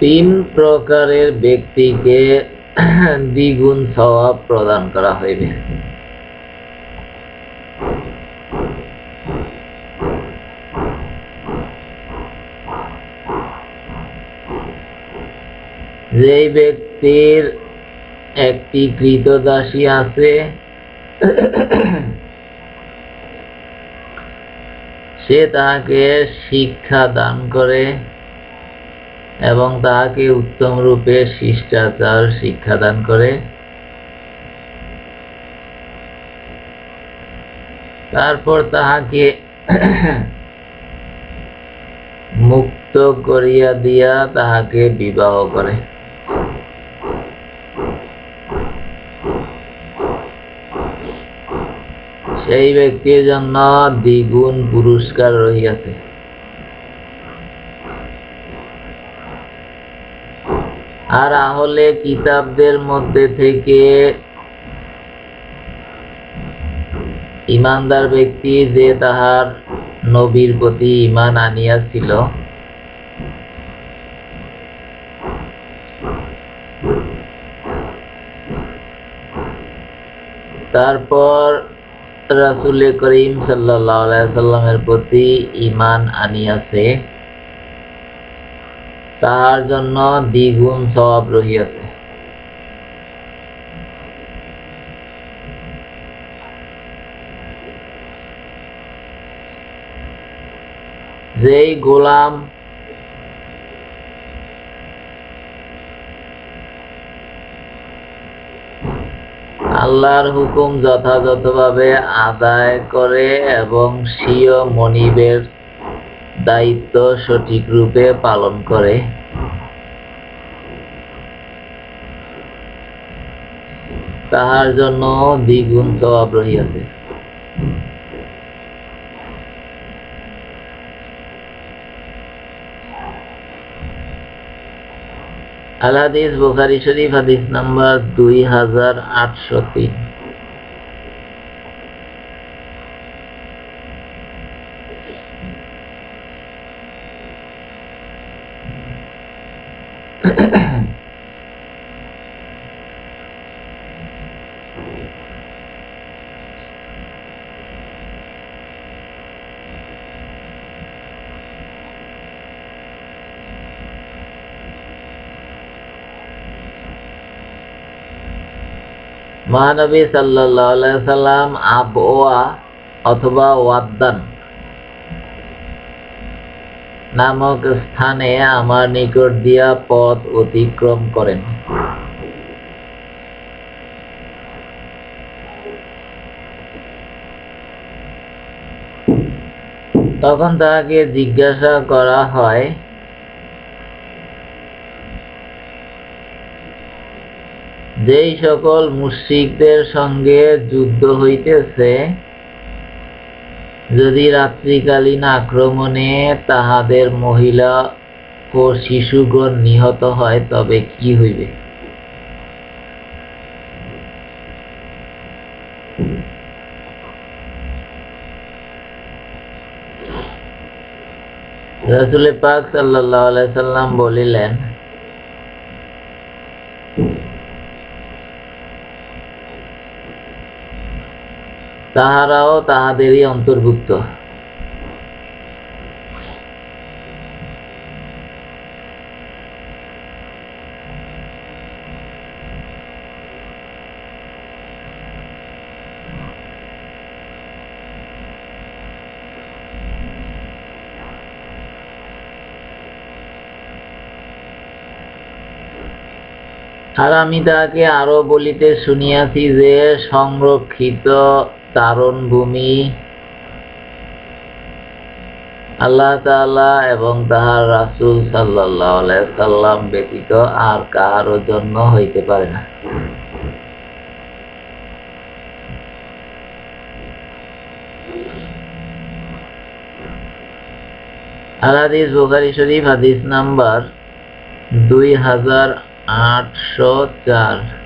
তিন প্রকারের ব্যক্তিকে দ্বিগুণ সওয়াব প্রদান করা হইবে। যেই ব্যক্তির একটি কৃতদাসী আছে, সে তাকে শিক্ষা দান করে। এবং তাহাকে উত্তম রূপে শিষ্টাচার শিক্ষাদান করে। তারপর তাহাকে মুক্ত করিয়া দিয়া তাহাকে বিবাহ করে। সেই ব্যক্তির জন্য দ্বিগুণ পুরস্কার রহিয়াছে। আর আহলে কিতাবদের মধ্যে থেকে ইমানদার ব্যক্তি যে তাহার নবীর প্রতি ইমান আনিয়াছিল। তারপর রাসুল করিম সাল্লাহ সাল্লামের প্রতি ইমান আনিয়াছে। তাহার জন্য দ্বিগুণ সওয়াব রহিয়াছে। যেই গোলাম আল্লাহর হুকুম যথাযথভাবে আদায় করে এবং স্বীয় মনিবের দায়িত্ব সঠিক রূপে পালন করে। তাহার জন্য দ্বিগুণ সওয়াব রহিয়াছে। আল হাদিস বুখারি শরীফ হাদিস নাম্বার দুই হাজার আটশো তিন। মহানবী সাল্লাহ সাল্লাম আবওয়া অথবা ওয়াদ্দান। নামক স্থানে আমার নিকট দিয়া পথ অতিক্রম করেন। তখন তাহাকে জিজ্ঞাসা করা হয়, যেই সকল মুশ্রিকদের সঙ্গে যুদ্ধ হইতেছে যদি রাত্রিকালীন আক্রমণে তাহাদের মহিলা ও শিশুগণ নিহত হয়, তবে কি হইবে? রসুল পাক সাল্লাহ সাল্লাম বলিলেন তাহারাও তাহাদেরই অন্তর্ভুক্ত। আর আমি তাহাকে আরও বলিতে শুনিয়াছি যে সংরক্ষিত তারণ ভূমি আল্লাহ তাআলা এবং তাহার রাসূল আলাইহি সাল্লাম ব্যতীত আর কাহারও জন্য হইতে পারে না। আর হাদিস বুখারী শরীফ হাদিস নাম্বার দুই হাজার আটশো চার।